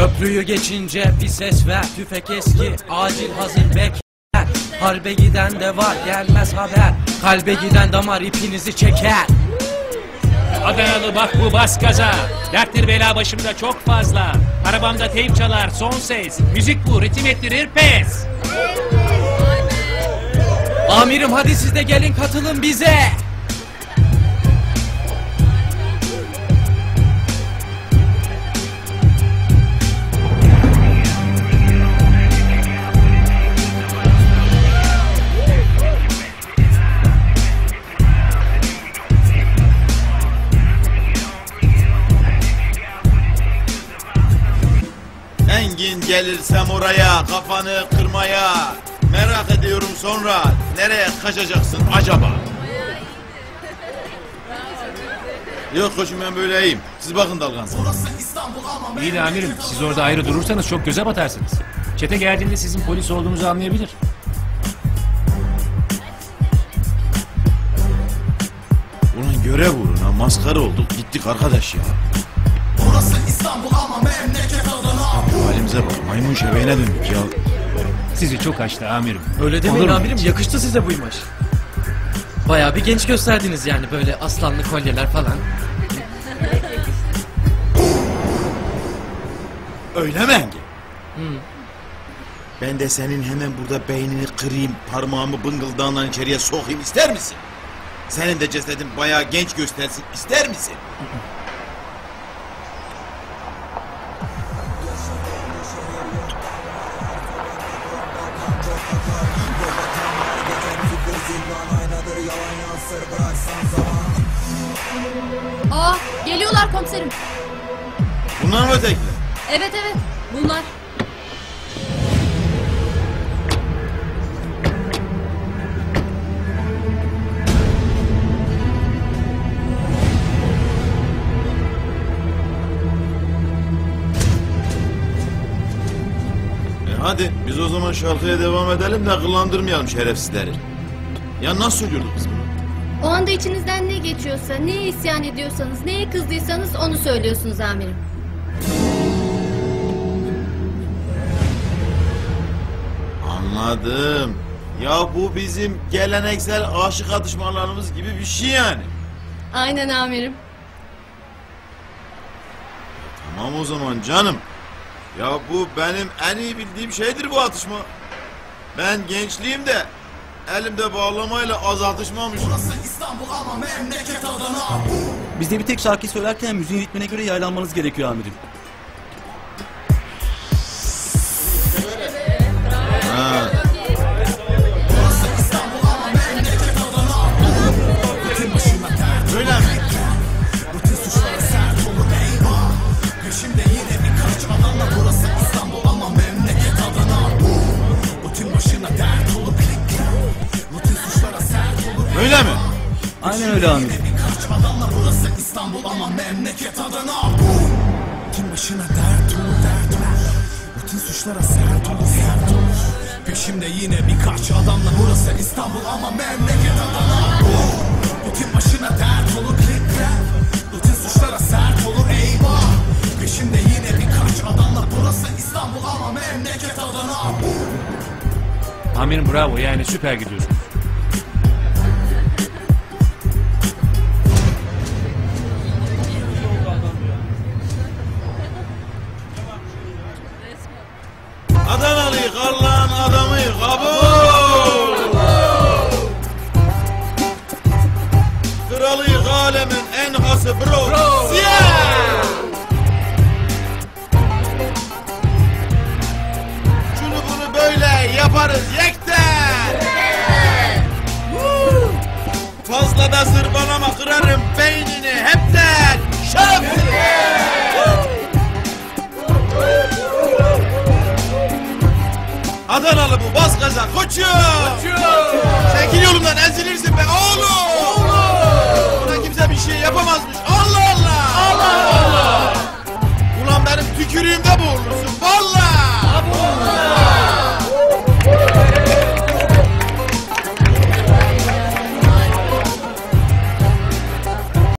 Köprüyü geçince bir ses ver tüfek eski acil hazır bekler Harbe giden de var gelmez haber Kalbe giden damar ipinizi çeker Adanalı bak bu bas gaza. Derttir bela başımda çok fazla. Arabamda teyp çalar son ses. Müzik bu ritim ettirir pes. Amirim hadi siz de gelin katılın bize Engin gelirsem oraya kafanı kırmaya Merak ediyorum sonra nereye kaçacaksın acaba? Yok koçum ben böyle iyiyim. Siz bakın dalganıza. İyi de amirim siz orada ayrı durursanız çok göze batarsınız. Çete geldiğinde sizin polis olduğunuzu anlayabilir. Ulan görev uğruna maskara olduk gittik arkadaş ya. Halimize bak maymun şebeğine döndük ya. Sizi çok açtı amirim. Öyle demeyin Olur mu? amirim yakıştı size bu imaj Bayağı bir genç gösterdiniz yani böyle aslanlı kolyeler falan Öyle mi Engin? Ben de senin hemen burada beynini kırayım, parmağımı bıngıldağından içeriye sokayım ister misin? Senin de cesedin bayağı genç göstersin ister misin? Aa geliyorlar komiserim. Bunlar mı ötekiler? Evet evet bunlar. E hadi biz o zaman şarkıya devam edelim de kıllandırmayalım şerefsizleri. Ya nasıl söylüyorduk biz bunu? O anda içinizden ne geçiyorsa, neye isyan ediyorsanız, neye kızdıysanız onu söylüyorsunuz amirim. Anladım. Ya bu bizim geleneksel aşık atışmalarımız gibi bir şey yani. Aynen amirim. Tamam o zaman canım. Ya bu benim en iyi bildiğim şeydir bu atışma. Ben gençliğimde elimde bağlamayla az atışmamışım. Burası İstanbul ama memleket Adana Bizde bir tek şarkı söylerken müziğin ritmine göre yaylanmanız gerekiyor amirim. Aynen öyle amirim. Birkaç adamla burası İstanbul ama memleket Adana Bütün başına dert olur dert olur Bütün suçlara sert olur sert olur Peşimde yine birkaç adamla burası İstanbul ama memleket Adana Bütün başına dert olur klik Bütün suçlara sert olur eyvah Peşimde yine birkaç adamla burası İstanbul ama memleket Adana Amirim bravo yani süper adamı, Karlan adamı kabul. Kralı alemin en hası bro. bro. Yeah. Şunu bunu böyle yaparız yekte. Fazla da zırbalama kırarım beynini hepten. Şerefsiz.